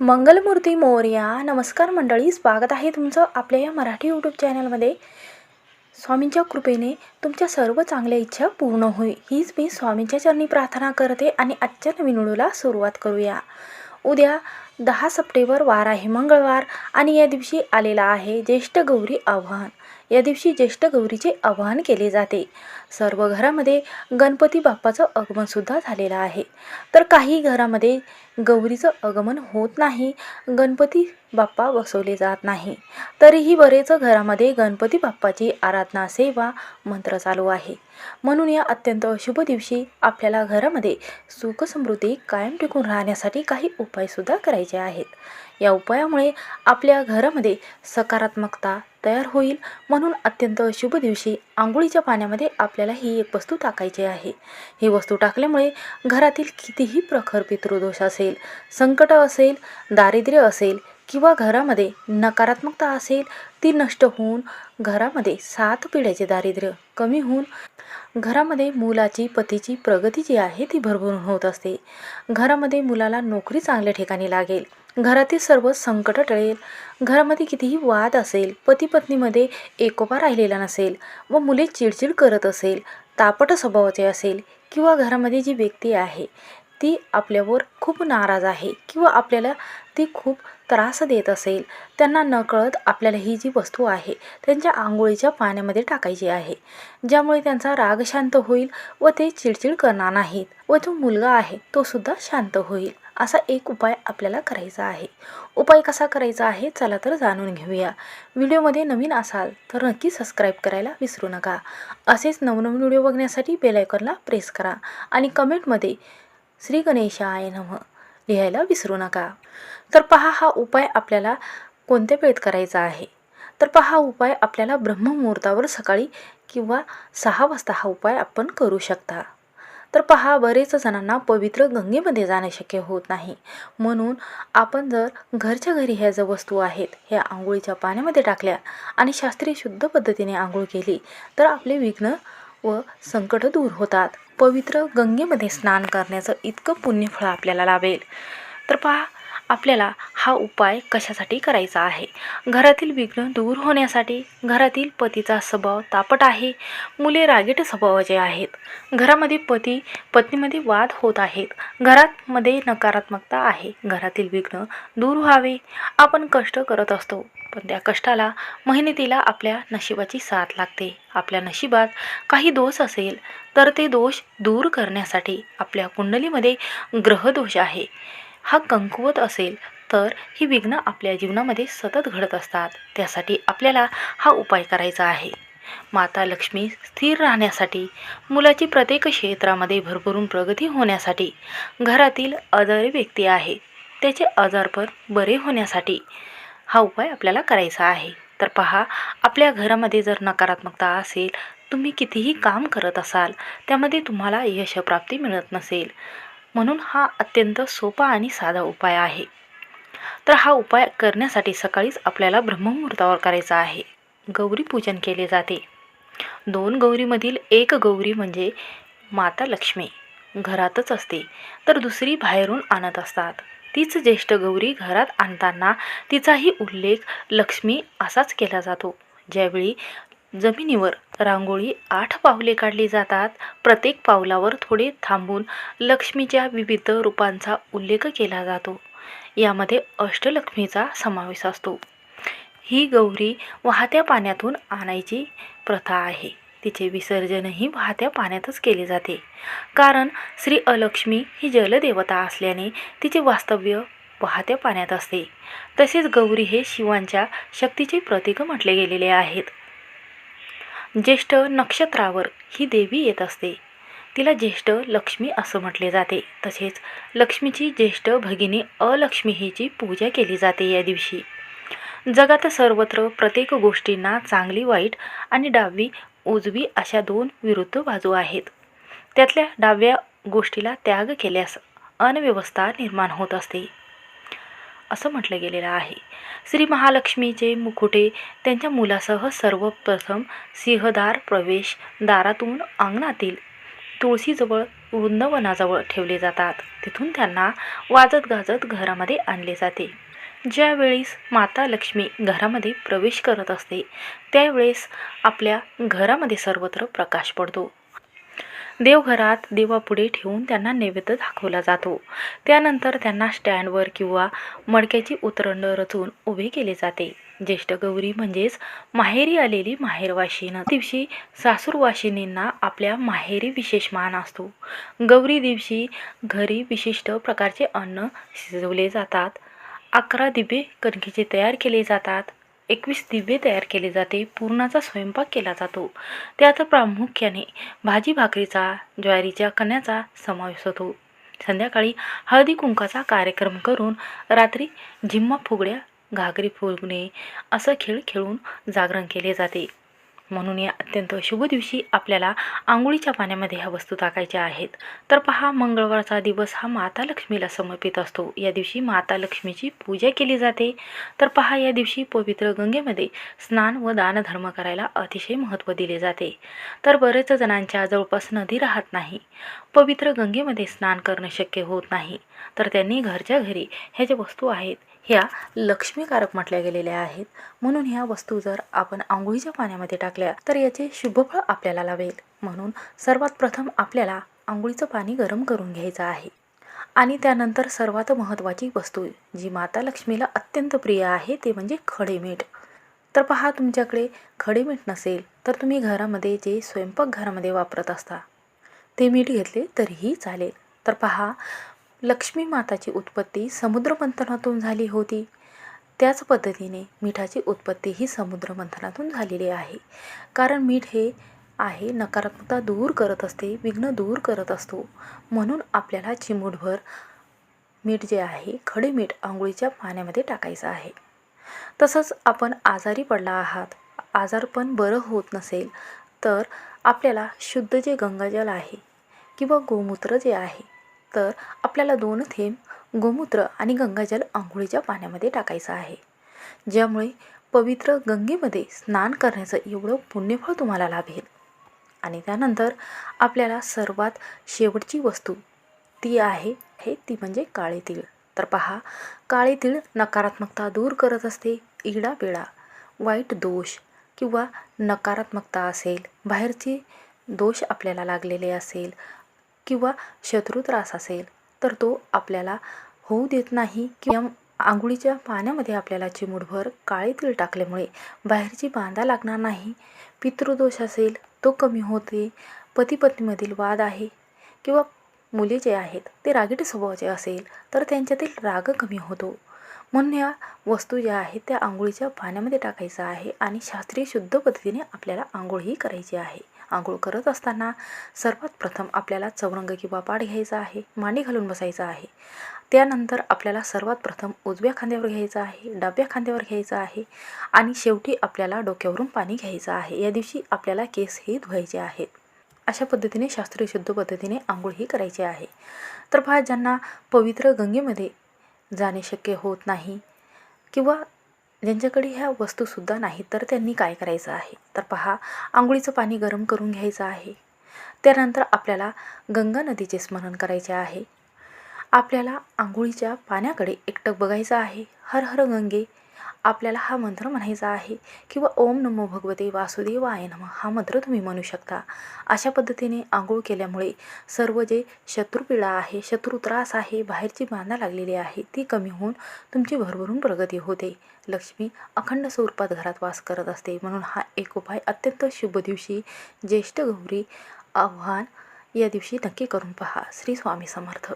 मंगलमूर्ती मोर्या नमस्कार मंडळी स्वागत आहे तुमचं आपल्या या मराठी यूट्यूब चॅनलमध्ये स्वामींच्या कृपेने तुमच्या सर्व चांगल्या इच्छा पूर्ण होईल. हीच मी स्वामींच्या चरणी प्रार्थना करते आणि आजच्या नवीन व्हिडिओला सुरुवात करूया. उद्या दहा सप्टेंबर वार आहे मंगळवार आणि या दिवशी आलेला आहे ज्येष्ठ गौरी आव्हान. या दिवशी ज्येष्ठ गौरीचे आवाहन केले जाते. सर्व घरामध्ये गणपती बाप्पाचं आगमनसुद्धा झालेलं आहे. तर काही घरामध्ये गौरीचं आगमन होत नाही गणपती बाप्पा बसवले जात नाही. तरीही बरेच घरामध्ये गणपती बाप्पाची आराधना सेवा मंत्र चालू आहे. म्हणून या अत्यंत शुभ दिवशी आपल्याला घरामध्ये सुखसमृद्धी कायम टिकून राहण्यासाठी काही उपायसुद्धा करायचे आहेत. या उपायामुळे आपल्या घरामध्ये सकारात्मकता तयार होईल. म्हणून अत्यंत शुभ दिवशी आंघोळीच्या पाण्यामध्ये आपल्याला ही एक वस्तू टाकायची आहे. ही वस्तू टाकल्यामुळे घरातील कितीही प्रखर पितृदोष असेल संकट असेल दारिद्र्य असेल किंवा घरामध्ये नकारात्मकता असेल ती नष्ट होऊन घरामध्ये सात पिढ्याचे दारिद्र्य कमी होऊन घरामध्ये मुलाची पतीची प्रगती जी आहे ती भरभरून होत असते. घरामध्ये मुलाला नोकरी चांगल्या ठिकाणी लागेल. घरातील सर्व संकट टळेल. घरामध्ये कितीही वाद असेल पती पत्नीमध्ये एकोपा राहिलेला नसेल व मुले चिडचिड करत असेल तापट स्वभावाचे असेल किंवा घरामध्ये जी व्यक्ती आहे ती आपल्यावर खूप नाराज आहे किंवा आपल्याला ती खूप त्रास देत असेल त्यांना नकळत आपल्याला ही जी वस्तू आहे त्यांच्या आंघोळीच्या पाण्यामध्ये टाकायची आहे ज्यामुळे त्यांचा राग शांत होईल व ते चिडचिड करणार नाहीत व जो मुलगा आहे तो सुद्धा शांत होईल. असा एक उपाय आपल्याला करायचा आहे. उपाय कसा करायचा आहे चला तर जाणून घेऊया. व्हिडिओमध्ये नवीन असाल तर नक्की सबस्क्राईब करायला विसरू नका. असेच नवनवीन व्हिडिओ बघण्यासाठी बेलायकॉनला प्रेस करा आणि कमेंटमध्ये श्री गणेशाय नम लिहायला विसरू नका. तर पहा हा उपाय आपल्याला कोणत्या वेळेत करायचा आहे? तर पहा हा उपाय आपल्याला ब्रह्ममुहूर्तावर सकाळी किंवा सहा वाजता हा उपाय आपण करू शकता. तर पहा बरेच जणांना पवित्र गंगेमध्ये जाणे शक्य होत नाही. म्हणून आपण जर घरच्या घरी ह्या ज्या वस्तू आहेत ह्या आंघोळीच्या पाण्यामध्ये टाकल्या आणि शास्त्रीय शुद्ध पद्धतीने आंघोळ केली तर आपले विघ्न व संकट दूर होतात. पवित्र गंगेमध्ये स्नान करण्याचं इतकं पुण्यफळ आपल्याला लाभेल. तर पहा आपल्याला हा उपाय कशासाठी करायचा आहे? घरातील विघ्न दूर होण्यासाठी घरातील पतीचा स्वभाव तापट आहे. मुले रागीट स्वभावाचे आहेत. घरामध्ये पती पत्नीमध्ये वाद होत आहेत. घरामध्ये नकारात्मकता आहे. घरातील विघ्न दूर व्हावे. आपण कष्ट करत असतो पण त्या कष्टाला मेहनतीला आपल्या नशिबाची साथ लागते. आपल्या नशिबात काही दोष असेल तर ते दोष दूर करण्यासाठी आपल्या कुंडलीमध्ये ग्रहदोष आहे. हा कमकुवत असेल तर ही विघ्न आपल्या जीवनामध्ये सतत घडत असतात. त्यासाठी आपल्याला हा उपाय करायचा आहे. माता लक्ष्मी स्थिर राहण्यासाठी मुलाची प्रत्येक क्षेत्रामध्ये भरभरून प्रगती होण्यासाठी घरातील आजारी व्यक्ती आहे त्याचे आजारपण बरे होण्यासाठी हा उपाय आपल्याला करायचा आहे. तर पहा आपल्या घरामध्ये जर नकारात्मकता असेल तुम्ही कितीही काम करत असाल त्यामध्ये तुम्हाला यशप्राप्ती मिळत नसेल. म्हणून हा अत्यंत सोपा आणि साधा उपाय आहे. तर हा उपाय करण्यासाठी सकाळीच आपल्याला ब्रह्ममुहूर्तावर करायचा आहे. गौरी पूजन केले जाते. दोन गौरीमधील एक गौरी म्हणजे माता लक्ष्मी घरातच असते तर दुसरी बाहेरून आणत असतात. तीच ज्येष्ठ गौरी घरात आणताना तिचाही उल्लेख लक्ष्मी असाच केला जातो. ज्यावेळी जमिनीवर रांगोळी आठ पावले काढली जातात. प्रत्येक पावलावर थोडे थांबून लक्ष्मीच्या विविध रूपांचा उल्लेख केला जातो. यामध्ये अष्टलक्ष्मीचा समावेश असतो. ही गौरी वाहत्या पाण्यातून आणायची प्रथा आहे. तिचे विसर्जनही वाहत्या पाण्यातच केले जाते. कारण श्री अलक्ष्मी ही जलदेवता असल्याने तिचे वास्तव्य वाहत्या पाण्यात असते. तसेच गौरी हे शिवांच्या शक्तीचे प्रतीक म्हटले गेलेले आहेत. ज्येष्ठ नक्षत्रावर ही देवी येत असते. तिला ज्येष्ठ लक्ष्मी असं म्हटले जाते. तसेच लक्ष्मीची ज्येष्ठ भगिनी अलक्ष्मी हिची पूजा केली जाते या दिवशी. जगात सर्वत्र प्रत्येक गोष्टींना चांगली वाईट आणि डावी उजवी अशा दोन विरुद्ध बाजू आहेत. त्यातल्या डाव्या गोष्टीला त्याग केल्यास अनव्यवस्था निर्माण होत असते. असं म्हटलं गेलेलं आहे. श्री महालक्ष्मीचे मुकुटे त्यांच्या मुलासह सर्वप्रथम सिंहदार प्रवेश दारातून अंगणातील तुळशीजवळ वृंदवनाजवळ ठेवले जातात. तिथून त्यांना वाजत गाजत घरामध्ये आणले जाते. ज्यावेळेस माता लक्ष्मी घरामध्ये प्रवेश करत असते त्यावेळेस आपल्या घरामध्ये सर्वत्र प्रकाश पडतो. देवघरात देवापुढे ठेवून त्यांना नैवेद्य दाखवला जातो. त्यानंतर त्यांना स्टँडवर किंवा मडक्याची उतरंड रचून उभे केले जाते. ज्येष्ठ गौरी म्हणजेच माहेरी आलेली माहेरवाशिनं. दिवशी सासूरवाशिनींना आपल्या माहेरी विशेष मान असतो. गौरी दिवशी घरी विशिष्ट प्रकारचे अन्न शिजवले जातात. अकरा दिवे कणकेचे तयार केले जातात. एकवीस दिवे तयार केले जाते. पूर्णाचा स्वयंपाक केला जातो. त्यात प्रामुख्याने भाजी भाकरीचा ज्वारीच्या कण्याचा समावेश होतो. संध्याकाळी हळदी कुंकाचा कार्यक्रम करून रात्री झिम्मा फुगड्या घागरी फुगणे असं खेळ खेळून जागरण केले जाते. म्हणून या अत्यंत शुभ दिवशी आपल्याला आंघोळीच्या पाण्यामध्ये ह्या वस्तू टाकायच्या आहेत. तर पहा मंगळवारचा दिवस हा माता लक्ष्मीला समर्पित असतो. या दिवशी माता लक्ष्मीची पूजा केली जाते. तर पहा या दिवशी पवित्र गंगेमध्ये स्नान व दानधर्म करायला अतिशय महत्त्व दिले जाते. तर बरेच जणांच्या जवळपास नदी राहत नाही. पवित्र गंगेमध्ये स्नान करणं शक्य होत नाही. तर त्यांनी घरच्या घरी ह्या ज्या वस्तू आहेत ह्या लक्ष्मीकारक म्हटल्या गेलेल्या आहेत. म्हणून ह्या वस्तू जर आपण आंघोळीच्या पाण्यामध्ये टाकल्या तर याचे शुभफळ आपल्याला लावेल. म्हणून सर्वात प्रथम आपल्याला आंघोळीचं पाणी गरम करून घ्यायचं आहे. आणि त्यानंतर सर्वात महत्त्वाची वस्तू जी माता लक्ष्मीला अत्यंत प्रिय आहे ते म्हणजे खडे मीठ तर पहा तुमच्याकडे खडे मीठ नसेल तर तुम्ही घरामध्ये जे स्वयंपाकघरामध्ये वापरत असता ते मीठ घेतले तरीही चालेल. तर पहा लक्ष्मी माताची उत्पत्ती समुद्रमंथनातून झाली होती. त्याच पद्धतीने मिठाची उत्पत्ती ही समुद्रमंथनातून झालेली आहे. कारण मीठ हे आहे नकारात्मकता दूर करत असते विघ्न दूर करत असतो. म्हणून आपल्याला चिमूटभर मीठ जे आहे खडे मीठ आंघोळीच्या पाण्यामध्ये टाकायचं आहे. तसंच आपण आजारी पडला आहात आजार पण बरं होत नसेल तर आपल्याला शुद्ध जे गंगाजल आहे किंवा गोमूत्र जे आहे तर आपल्याला दोन थेंब गोमूत्र आणि गंगाजल आंघोळीच्या पाण्यामध्ये टाकायचं आहे. ज्यामुळे पवित्र गंगेमध्ये स्नान करण्याचं एवढं पुण्यफळ तुम्हाला लाभेल. आणि त्यानंतर आपल्याला सर्वात शेवटची वस्तू ती आहे हे ती म्हणजे काळे तीळ. तर पहा काळे तीळ नकारात्मकता दूर करत असते इडापिडा वाईट दोष किंवा नकारात्मकता असेल बाहेरचे दोष आपल्याला लागलेले असेल किंवा शत्रू त्रास असेल तर तो आपल्याला होऊ देत नाही किंवा आंघोळीच्या पाण्यामध्ये आपल्याला चिमूटभर काळे तीळ टाकल्यामुळे बाहेरची बांधा लागणार नाही. पितृदोष असेल तो कमी होते. पती पत्नीमधील वाद आहे किंवा मुले जे आहेत ते रागीट स्वभावाचे असेल तर त्यांच्यातील राग कमी होतो. म्हणून या वस्तू ज्या आहेत त्या आंघोळीच्या पाण्यामध्ये टाकायचं आहे आणि शास्त्रीय शुद्ध पद्धतीने आपल्याला आंघोळही करायची आहे. आंघोळ करत असताना सर्वात प्रथम आपल्याला चौरंग किंवा पाठ घ्यायचा आहे मांडी घालून बसायचं आहे. त्यानंतर आपल्याला सर्वात प्रथम उजव्या खांद्यावर घ्यायचं आहे डाव्या खांद्यावर घ्यायचं आहे आणि शेवटी आपल्याला डोक्यावरून पाणी घ्यायचं आहे. या दिवशी आपल्याला केस हे धुवायचे आहेत. अशा पद्धतीने शास्त्रीय शुद्ध पद्धतीने आंघोळ ही करायची आहे. तर पहा ज्यांना पवित्र गंगेमध्ये जाणे शक्य होत नाही किंवा ज्यांच्याकडे ह्या वस्तूसुद्धा नाहीत तर त्यांनी काय करायचं आहे? तर पहा आंघोळीचं पाणी गरम करून घ्यायचं आहे. त्यानंतर आपल्याला गंगा नदीचे स्मरण करायचे आहे. आपल्याला आंघोळीच्या पाण्याकडे एकटक बघायचं आहे. हर हर गंगे आपल्याला हा मंत्र म्हणायचा आहे किंवा ओम नमो भगवते वासुदेवाय नम हा मंत्र तुम्ही म्हणू शकता. अशा पद्धतीने आंघोळ केल्यामुळे सर्व जे शत्रुपीडा आहे शत्रू त्रास आहे बाहेरची बांधा लागलेली आहे ती कमी होऊन तुमची भरभरून प्रगती होते. लक्ष्मी अखंड स्वरूपात घरात वास करत असते. म्हणून हा एक उपाय अत्यंत शुभ दिवशी ज्येष्ठ गौरी आव्हान या दिवशी नक्की करून पहा. श्री स्वामी समर्थ.